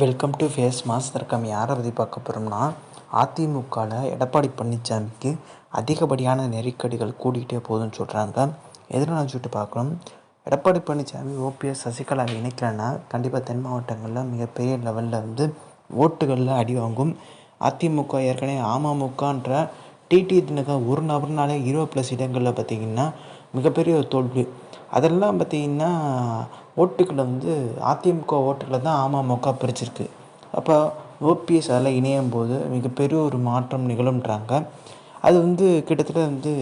Welcome to face mass தர்க்கம் யாரை பற்றி பார்க்க போகிறோம்னா அதிமுகவில் எடப்பாடி பழனிசாமிக்கு அதிகப்படியான நெருக்கடிகள் கூடிக்கிட்டே போகுதுன்னு சொல்கிறாங்க எதிரான சொல்லிட்டு பார்க்கணும்? எடப்பாடி பழனிசாமி ஓபிஎஸ் சசிகலாவை இணைக்கலைன்னா கண்டிப்பாக தென் மாவட்டங்களில் மிகப்பெரிய லெவலில் வந்து ஓட்டுகளில் அடி வாங்கும். அதிமுக ஏற்கனவே அமமுகன்ற டிடி தினக ஒரு நபர்னாலே இருபது ப்ளஸ் இடங்களில் பார்த்திங்கன்னா மிகப்பெரிய ஒரு தோல்வி. அதெல்லாம் பார்த்திங்கன்னா ஓட்டுக்களை வந்து அதிமுக ஓட்டுக்களை தான் அமமுக பிரிச்சிருக்கு. அப்போ ஓபிஎஸ் அதில் இணையும் போது மிகப்பெரிய ஒரு மாற்றம் நிகழும்ன்றாங்க. அது வந்து கிட்டத்தட்ட வந்து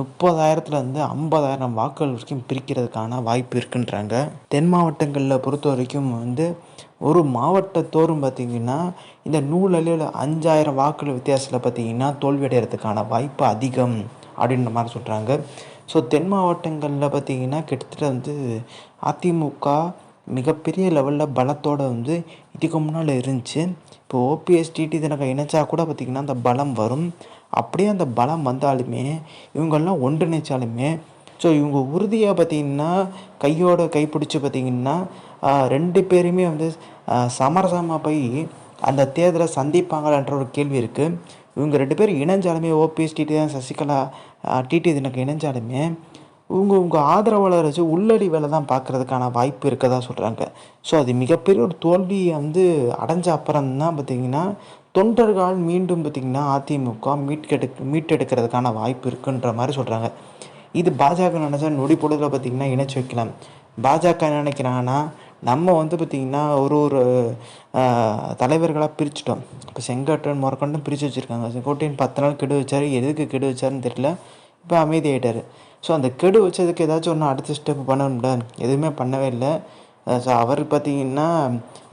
முப்பதாயிரத்தில் வந்து ஐம்பதாயிரம் வாக்குகள் வரைக்கும் பிரிக்கிறதுக்கான வாய்ப்பு இருக்குன்றாங்க. தென் மாவட்டங்களில் பொறுத்த வரைக்கும் வந்து ஒரு மாவட்டத்தோறும் பார்த்திங்கன்னா இந்த நூலழிவில் அஞ்சாயிரம் வாக்குகள் வித்தியாசத்தில் பார்த்திங்கன்னா தோல்வியடைகிறதுக்கான வாய்ப்பு அதிகம் அப்படின்ற மாதிரி சொல்கிறாங்க ஸோ தென் மாவட்டங்களில் பார்த்திங்கன்னா கிட்டத்தட்ட வந்து அதிமுக மிகப்பெரிய லெவலில் பலத்தோடு வந்து இதுக்கு முன்னால் இருந்துச்சு. இப்போ ஓபிஎஸ் டிடி தினக இணைச்சா கூட பார்த்திங்கன்னா அந்த பலம் வரும். அப்படியே அந்த பலம் வந்தாலுமே இவங்கெல்லாம் ஒன்றிணைச்சாலுமே ஸோ இவங்க உறுதியாக பார்த்திங்கன்னா கையோட கைப்பிடிச்சு பார்த்திங்கன்னா ரெண்டு பேருமே வந்து சமரசமாக போய் அந்த தேர்தலை சந்திப்பாங்களான்ற ஒரு கேள்வி இருக்குது இவங்க ரெண்டு பேரும் இணைஞ்சாலுமே ஓபிஎஸ் டிடி சசிகலா டிடி தினக்கு இணைஞ்சாலுமே இவங்க உங்கள் ஆதரவாளர் வச்சு உள்ளடி வேலை தான் பார்க்குறதுக்கான வாய்ப்பு இருக்கதா சொல்கிறாங்க ஸோ அது மிகப்பெரிய ஒரு தோல்வியை வந்து அடைஞ்ச அப்புறம் தான் பார்த்திங்கன்னா தொண்டர்கள் மீண்டும் பார்த்திங்கன்னா அதிமுக மீட்கெடு மீட்டெடுக்கிறதுக்கான வாய்ப்பு இருக்குன்ற மாதிரி சொல்கிறாங்க இது பாஜக நினச்சா நொடி பொழுதில் பார்த்திங்கன்னா இணைச்சி வைக்கலாம். பாஜக நினைக்கிறாங்கன்னா நம்ம வந்து பார்த்திங்கன்னா ஒரு ஒரு தலைவர்களாக பிரிச்சுட்டோம். இப்போ செங்கோட்டையன் முறக்கொண்டும் பிரித்து வச்சுருக்காங்க. செங்கோட்டையன் பத்து நாள் கெடு வச்சார் எதுக்கு கெடு வச்சாருன்னு தெரியல. இப்போ அமைதியாகிட்டார் ஸோ அந்த கெடு வச்சதுக்கு ஏதாச்சும் ஒன்று அடுத்த ஸ்டெப் பண்ணணும்ல? எதுவுமே பண்ணவே இல்லை. ஸோ அவர் பார்த்திங்கன்னா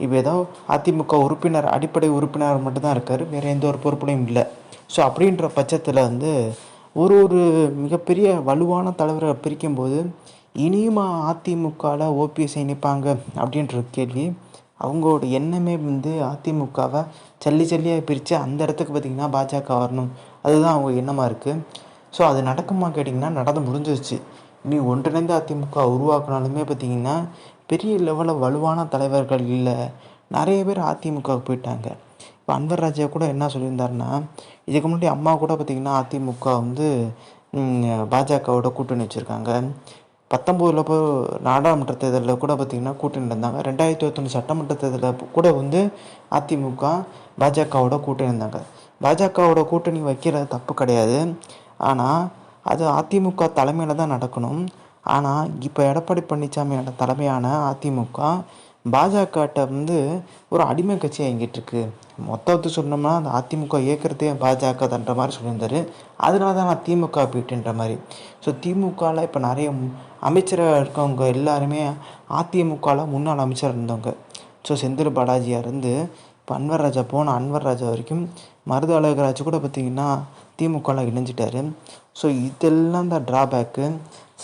இப்போ ஏதோ அதிமுக உறுப்பினர் அடிப்படை உறுப்பினர் மட்டும்தான் இருக்கார். வேறு எந்த ஒரு பொறுப்புலையும் இல்லை. ஸோ அப்படின்ற பட்சத்தில் வந்து ஒரு ஒரு மிகப்பெரிய வலுவான தலைவரை பிரிக்கும்போது இனியுமா அதிமுகவில் ஓபிஎஸ் இணைப்பாங்க அப்படின்ற கேள்வி. அவங்களோட எண்ணமே வந்து அதிமுகவை சல்லி சல்லியாக பிரித்து அந்த இடத்துக்கு பார்த்திங்கன்னா பாஜக வரணும். அதுதான் அவங்க எண்ணமாக இருக்குது ஸோ அது நடக்குமா கேட்டிங்கன்னா நடந்து முடிஞ்சிருச்சு. இனி ஒன்றிணைந்த அதிமுக உருவாக்கினாலுமே பார்த்திங்கன்னா பெரிய லெவலில் வலுவான தலைவர்கள் இல்லை. நிறைய பேர் அதிமுகவுக்கு போயிட்டாங்க. இப்போ அன்வர் ராஜா கூட என்ன சொல்லியிருந்தாருன்னா இதுக்கு முன்னாடி அம்மா கூட பார்த்திங்கன்னா அதிமுக வந்து பாஜகவோட கூட்டணி வச்சுருக்காங்க. பத்தொம்போதில் இப்போ நாடாளுமன்ற தேர்தலில் கூட பார்த்திங்கன்னா கூட்டணி இருந்தாங்க. ரெண்டாயிரத்தி இருபத்தொன்று சட்டமன்ற தேர்தலில் கூட வந்து அதிமுக பாஜகவோட கூட்டணி இருந்தாங்க. பாஜகவோட கூட்டணி வைக்கிறது தப்பு கிடையாது. ஆனால் அது அதிமுக தலைமையில் தான் நடக்கணும். ஆனால் இப்போ எடப்பாடி பழனிசாமியோட தலைமையான அதிமுக பாஜகட்ட வந்து ஒரு அடிமை கட்சி இயங்கிட்டுருக்கு. மொத்தத்து சொன்னோம்னா அந்த அதிமுக இயக்கிறதே பாஜக தன்ற மாதிரி சொல்லியிருந்தாரு. அதனால தான் நான் திமுக போயிட்டுன்ற மாதிரி. ஸோ திமுகவில் இப்போ நிறைய அமைச்சராக இருக்கவங்க எல்லாருமே அதிமுகவில் முன்னாள் அமைச்சர் இருந்தவங்க. ஸோ செந்தில் பாலாஜியாக இருந்து இப்போ அன்வர் ராஜா போன அன்வர் ராஜா வரைக்கும் மருது அழகராஜ் கூட பார்த்திங்கன்னா திமுகவில் இணைஞ்சிட்டாரு. ஸோ இதெல்லாம் தான் ட்ராபேக்கு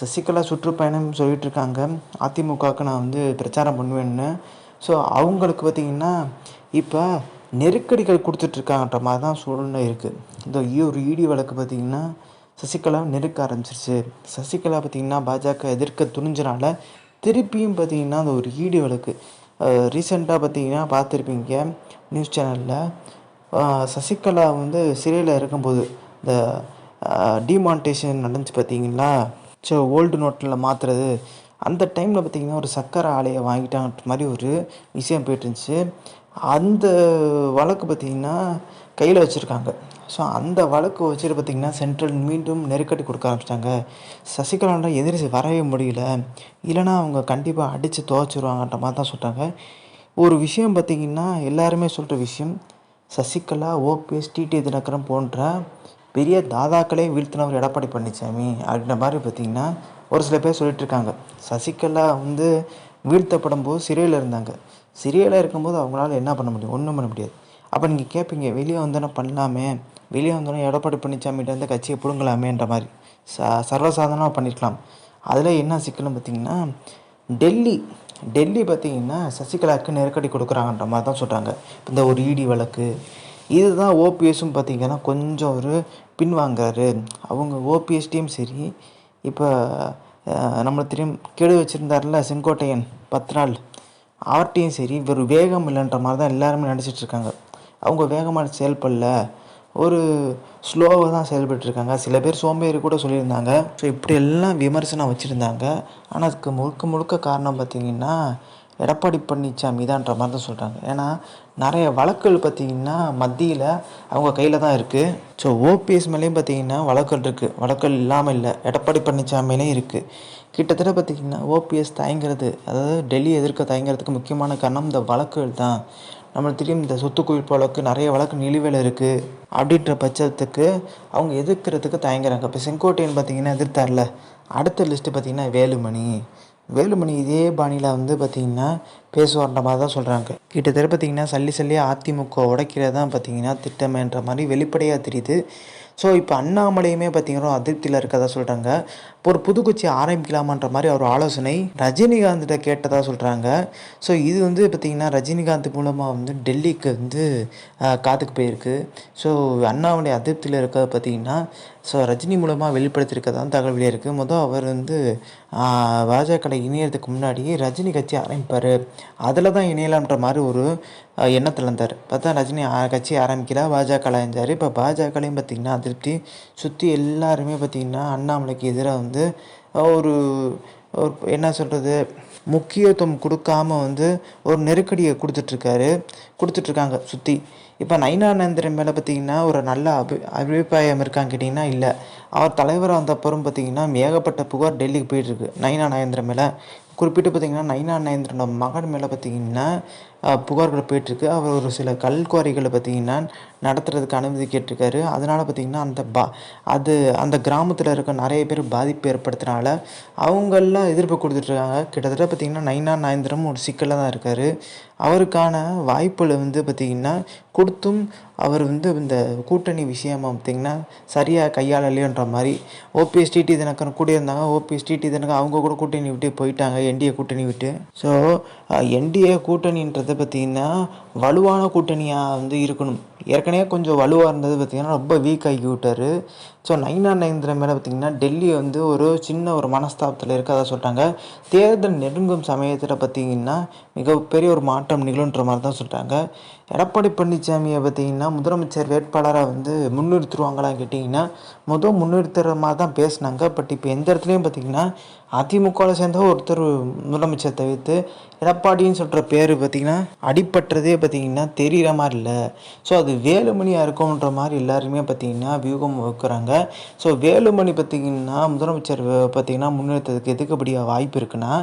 சசிகலா சுற்றுப்பயணம் சொல்லிகிட்டு இருக்காங்க அதிமுகவுக்கு நான் வந்து பிரச்சாரம் பண்ணுவேன்னு. ஸோ அவங்களுக்கு பார்த்திங்கன்னா இப்போ நெருக்கடிகள் கொடுத்துட்ருக்காங்கன்ற மாதிரி தான் சூழ்நிலை இருக்குது இந்த ஒரு இடி வழக்கு பார்த்திங்கன்னா சசிகலா நெருக்க ஆரம்பிச்சிருச்சு. சசிகலா பார்த்திங்கன்னா பாஜக எதிர்க்க துணிஞ்சனால திருப்பியும் பார்த்திங்கன்னா அந்த ஒரு ஈடி வழக்கு. ரீசெண்டாக பார்த்திங்கன்னா பார்த்துருப்பீங்க நியூஸ் சேனலில் சசிகலா வந்து சிறையில் இருக்கும்போது இந்த டிமான்டேஷன் நடந்துச்சு பார்த்தீங்களா? ஸோ ஓல்டு நோட்டில் மாற்றுறது அந்த டைமில் பார்த்திங்கன்னா ஒரு சர்க்கரை ஆலையை வாங்கிட்டாங்கிற மாதிரி ஒரு விஷயம் போயிட்டுருந்துச்சு அந்த வழக்கு பார்த்திங்கன்னா கையில் வச்சுருக்காங்க. ஸோ அந்த வழக்கு வச்சுட்டு பார்த்திங்கன்னா சென்ட்ரல் மீண்டும் நெருக்கடி கொடுக்க ஆரம்பிச்சிட்டாங்க. சசிகலாண்ட எதிரி வரவே முடியல. இல்லைனா அவங்க கண்டிப்பாக அடித்து துவச்சிருவாங்கன்ற மாதிரி தான் சொல்கிறாங்க ஒரு விஷயம் பார்த்திங்கன்னா எல்லாருமே சொல்கிற விஷயம் சசிகலா ஓபிஎஸ் டிடி தினகரன் போன்ற பெரிய தாதாக்களே வீழ்த்தினவர் எடப்பாடி பழனிசாமி அப்படின்ற மாதிரி பார்த்திங்கன்னா ஒரு சில பேர் சொல்லிகிட்ருக்காங்க சசிகலா வந்து வீழ்த்தப்படும் போது சிறையில் இருந்தாங்க. சிறையில் இருக்கும்போது அவங்களால என்ன பண்ண முடியும்? ஒன்றும் பண்ண முடியாது. அப்போ நீங்கள் கேட்பீங்க வெளியே வந்தோன்னே பண்ணலாமே வெளியே வந்தோன்னே எடப்பாடி பழனிசாமிகிட்ட வந்து கட்சியை பிடுங்கலாமேன்ற மாதிரி. ச சர்வசாதாரணமாக பண்ணியிருக்கலாம் அதில் என்ன சிக்கல்னு பார்த்திங்கன்னா டெல்லி டெல்லி பார்த்திங்கன்னா சசிகலாவுக்கு நெருக்கடி கொடுக்குறாங்கன்ற மாதிரி தான் சொல்கிறாங்க இந்த ஒரு இடி வழக்கு இதுதான் ஓபிஎஸும் பார்த்திங்கன்னா கொஞ்சம் ஒரு பின்வாங்கிறாரு அவங்க ஓபிஎஸ்டியும் சரி இப்போ நம்மளை தெரியும் கெடு வச்சுருந்தார்ல செங்கோட்டையன் பத்து நாள் அவர்கிட்டையும் சரி இவர் வேகம் இல்லைன்ற மாதிரி தான் எல்லாருமே நினச்சிட்டு இருக்காங்க. அவங்க வேகமாக செயல்படல. ஒரு ஸ்லோவாக தான் செயல்பட்டுருக்காங்க சில பேர் சோம்பேறி கூட சொல்லியிருந்தாங்க. ஸோ இப்படி எல்லாம் விமர்சனம் வச்சுருந்தாங்க. ஆனால் அதுக்கு முழுக்க முழுக்க காரணம் பார்த்திங்கன்னா எடப்பாடி பழனிசாமி தான்ற மாதிரி தான் சொல்கிறாங்க ஏன்னா நிறைய வழக்குகள் பார்த்திங்கன்னா மத்தியில் அவங்க கையில் தான் இருக்குது ஸோ ஓபிஎஸ் மேலேயும் பார்த்திங்கன்னா வழக்கல் இருக்குது வழக்கல் இல்லாமல் இல்லை. எடப்பாடி பழனிசாமிலேயும் இருக்குது கிட்டத்தட்ட பார்த்திங்கன்னா ஓபிஎஸ் தயங்குறது அதாவது டெல்லி எதிர்க்க தயங்குறதுக்கு முக்கியமான காரணம் இந்த வழக்குகள் தான். நம்மளுக்கு தெரியும் இந்த சொத்து குவிப்பு வழக்கு நிறைய வழக்கு நிலுவையில் இருக்குது அப்படின்ற பட்சத்துக்கு அவங்க எதிர்க்கிறதுக்கு தயங்குறாங்க. இப்போ செங்கோட்டையன் பார்த்திங்கன்னா எதிர்த்தார்ல. அடுத்த லிஸ்ட்டு பார்த்திங்கன்னா வேலுமணி. வேலுமணி இதே பாணியில் வந்து பார்த்திங்கன்னா பேசுவார்ன்ற மாதிரி தான் சொல்கிறாங்க கிட்டத்தட்ட பார்த்திங்கன்னா சல்லி சல்லி அதிமுக உடைக்கிறது தான் பார்த்திங்கன்னா திட்டமேன்ற மாதிரி வெளிப்படையாக தெரியுது. ஸோ இப்போ அண்ணாமலையுமே பார்த்திங்கன்னா அதிருப்தியில் இருக்கதா சொல்கிறாங்க இப்போ ஒரு புதுக்கட்சி ஆரம்பிக்கலாமான்ற மாதிரி அவர் ஆலோசனை ரஜினிகாந்த்கிட்ட கேட்டதாக சொல்கிறாங்க ஸோ இது வந்து பார்த்திங்கன்னா ரஜினிகாந்த் மூலமாக வந்து டெல்லிக்கு வந்து காத்துக்கு போயிருக்கு. ஸோ அண்ணாமலை அதிருப்தியில் இருக்கிறத பார்த்திங்கன்னா ஸோ ரஜினி மூலமாக வெளிப்படுத்தியிருக்கதான் தகவல் வெளியே மொதல் அவர் வந்து பாஜக இணையறதுக்கு முன்னாடி ரஜினி கட்சி ஆரம்பிப்பார். அதில் தான் இணையலாம்ன்ற மாதிரி ஒரு எண்ணத்தில் இருந்தார் பார்த்தா ரஜினி கட்சி ஆரம்பிக்கிறா பாஜக இருந்தார் இப்போ பாஜகலையும் பார்த்திங்கன்னா அதிருப்தி. சுற்றி எல்லாருமே பார்த்திங்கன்னா அண்ணாமலைக்கு எதிராக வந்து ஒரு ஒரு என்ன சொல்கிறது முக்கியத்துவம் கொடுக்காம வந்து ஒரு நெருக்கடியை கொடுத்துட்ருக்காரு. கொடுத்துட்ருக்காங்க சுற்றி இப்போ நயினானந்திரன் மேலே பார்த்தீங்கன்னா ஒரு நல்ல அபி அபிப்பிராயம் இருக்கான்னு கேட்டிங்கன்னா இல்லை. அவர் தலைவராக வந்தப்பறம் பார்த்தீங்கன்னா ஏகப்பட்ட புகார் டெல்லிக்கு போயிட்டுருக்கு. நயினா நயந்திரன் மேலே. குறிப்பிட்டு பார்த்தீங்கன்னா நயினா நயந்திரனோட மகன் மேலே பார்த்தீங்கன்னா புகார்கள் போயிட்டுருக்கு. அவர் ஒரு சில கல்குவாரிகளை பார்த்திங்கன்னா நடத்துறதுக்கு அனுமதி கேட்டிருக்காரு. அதனால் பார்த்திங்கன்னா அந்த பா அது அந்த கிராமத்தில் இருக்க நிறைய பேர் பாதிப்பு ஏற்படுத்துனால அவங்கெல்லாம் எதிர்ப்பு கொடுத்துட்ருக்காங்க. கிட்டத்தட்ட பார்த்திங்கன்னா நைனா நாயந்திரம் ஒரு சிக்கலில் தான் இருக்கார். அவருக்கான வாய்ப்புகளை வந்து பார்த்திங்கன்னா கொடுத்தும் அவர் வந்து இந்த கூட்டணி விஷயமா பார்த்திங்கன்னா சரியாக கையாளலையோன்ற மாதிரி ஓபிஎஸ் டிடி தினக்கரன் கூட இருந்தாங்க. ஓபிஎஸ் டிடி தினக்கரன் அவங்க கூட கூட்டணி விட்டு போயிட்டாங்க என்டிஏ கூட்டணி விட்டு. ஸோ என்டிஏ கூட்டணின்றது பார்த்திங்கன்னா வலுவான கூட்டணியாக வந்து இருக்கணும். ஏற்கனவே கொஞ்சம் வலுவாக இருந்தது பார்த்திங்கன்னா ரொம்ப வீக் ஆகி விட்டார். ஸோ நைனா நயந்திர மேலே பார்த்திங்கன்னா டெல்லி வந்து ஒரு சின்ன ஒரு மனஸ்தாபத்தில் இருக்கதா சொல்கிறாங்க தேர்தல் நெருங்கும் சமயத்தில் பார்த்திங்கன்னா மிகப்பெரிய ஒரு மாற்றம் நிகழுன்ற மாதிரி தான் சொல்கிறாங்க எடப்பாடி பழனிசாமியை பார்த்திங்கன்னா முதலமைச்சர் வேட்பாளராக வந்து முன்னிறுத்துருவாங்களான்னு கேட்டிங்கன்னா முதல் முன்னிறுத்துற மாதிரி தான் பேசினாங்க. பட் இப்போ எந்த இடத்துலையும் பார்த்திங்கன்னா அதிமுகவில் சேர்ந்த ஒருத்தர் முதலமைச்சர் தவிர்த்து எடப்பாடின்னு சொல்கிற பேர் பார்த்திங்கன்னா அடிப்பட்டதே பார்த்திங்கன்னா தெரிகிற மாதிரி இல்லை. ஸோ அது வேலுமணியாக இருக்கும்ன்ற மாதிரி எல்லாருமே பார்த்திங்கன்னா வியூகம் வைக்கிறாங்க ஸோ வேலுமணி பார்த்திங்கன்னா முதலமைச்சர் பார்த்திங்கன்னா முன்னிறுத்ததுக்கு எதுக்கப்படியாக வாய்ப்பு இருக்குன்னா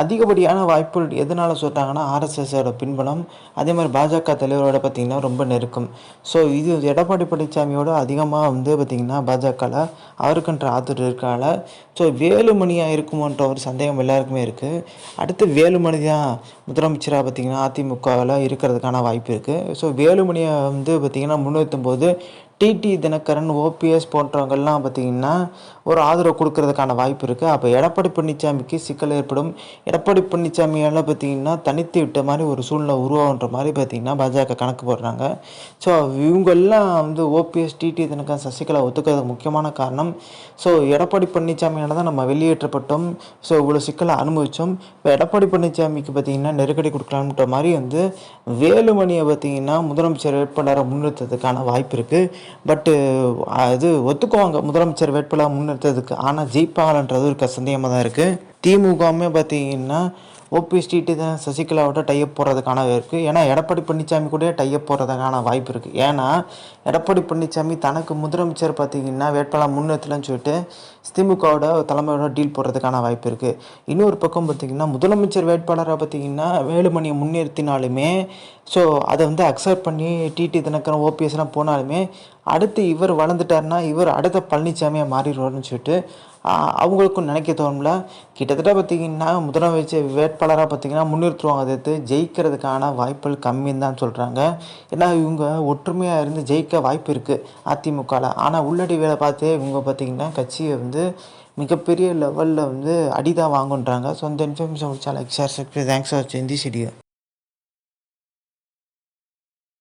அதிகப்படியான வாய்ப்புகள் எதனால் சொல்கிறாங்கன்னா ஆர்எஸ்எஸோட பின்பலம் அதே மாதிரி பாஜக தலைவரோட பார்த்திங்கன்னா ரொம்ப நெருக்கம். ஸோ இது எடப்பாடி பழனிசாமியோட அதிகமாக வந்து பார்த்திங்கன்னா பாஜகவில் அவருக்குன்ற ஆதரவு இருக்கால ஸோ வேலுமணியாக இருக்குமோன்ற ஒரு சந்தேகம் எல்லாருக்குமே இருக்குது அடுத்து வேலுமணி தான் முதலமைச்சராக பார்த்திங்கன்னா அதிமுகவில் இருக்கிறதுக்கான வாய்ப்பு இருக்குது ஸோ வேலுமணியை வந்து பார்த்திங்கன்னா முன்னிறுத்தும் போது டிடி தினகரன் ஓபிஎஸ் போன்றவங்கள்லாம் பார்த்திங்கன்னா ஒரு ஆதரவு கொடுக்கறதுக்கான வாய்ப்பு இருக்குது அப்போ எடப்பாடி பழனிசாமிக்கு சிக்கல் ஏற்படும். எடப்பாடி பழனிசாமியால் பார்த்திங்கன்னா தனித்து விட்ட மாதிரி ஒரு சூழ்நிலை உருவாகுன்ற மாதிரி பார்த்திங்கன்னா பாஜக கணக்கு போடுறாங்க. ஸோ இவங்கெல்லாம் வந்து ஓபிஎஸ் டிடி தினகரன் சசிகலா ஒத்துக்கிறதுக்கு முக்கியமான காரணம். ஸோ எடப்பாடி பழனிசாமியால் தான் நம்ம வெளியேற்றப்பட்டோம். ஸோ இவ்வளோ சிக்கலை அனுபவித்தோம் இப்போ எடப்பாடி பழனிசாமிக்கு பார்த்திங்கன்னா நெருக்கடி கொடுக்கலாம்ன்ற மாதிரி வந்து வேலுமணியை பார்த்திங்கன்னா முதலமைச்சர் வேட்பாளரை முன்னிறுத்ததுக்கான வாய்ப்பு இருக்குது பட்டு uh, அது ஒத்துக்குவாங்க. முதலமைச்சர் வேட்பாளர் முன்னிறுத்ததுக்கு. ஆனால் ஜெயிப்பாங்கன்றது ஒரு சந்தேகமாக தான் இருக்குது திமுகவுமே பார்த்தீங்கன்னா ஓபிஎஸ் டிடி தான் சசிகலாவோட டைப் போடுறதுக்கான இருக்குது ஏன்னா எடப்பாடி பழனிசாமி கூட டைப் போடுறதுக்கான வாய்ப்பு இருக்குது ஏன்னா எடப்பாடி பழனிசாமி தனக்கு முதலமைச்சர் பார்த்திங்கன்னா வேட்பாளர் முன்னேற்றலன்னு சொல்லிட்டு திமுகவோட தலைமையோட டீல் போடுறதுக்கான வாய்ப்பு இருக்குது இன்னொரு பக்கம் பார்த்திங்கன்னா முதலமைச்சர் வேட்பாளராக பார்த்திங்கன்னா வேலுமணியை முன்னிறுத்தினாலுமே ஸோ அதை வந்து அக்செப்ட் பண்ணி டிடி தினக்கரன் ஓபிஎஸ்லாம் போனாலுமே அடுத்து இவர் வளர்ந்துட்டார்னா இவர் அடுத்த பழனிசாமியாக மாறிடுவார்னு சொல்லிட்டு அவங்களுக்கும் நினைக்க தோணும்ல. கிட்டத்தட்ட பார்த்திங்கன்னா முதலமைச்சர் வேட்பாளராக பார்த்திங்கன்னா முன்னிறுத்துவாங்க எதிர்த்து ஜெயிக்கிறதுக்கான வாய்ப்புகள் கம்மின்னு தான் சொல்கிறாங்க ஏன்னா இவங்க ஒற்றுமையாக இருந்து ஜெயிக்க வாய்ப்பு இருக்குது அதிமுகவில் ஆனால் உள்ளடி வேலை பார்த்து இவங்க பார்த்திங்கன்னா கட்சியை வந்து மிகப்பெரிய லெவலில் வந்து அடிதான் வாங்குன்றாங்க. ஸோ அந்த information like share thanks for வாட்சிங் தி வீடியோ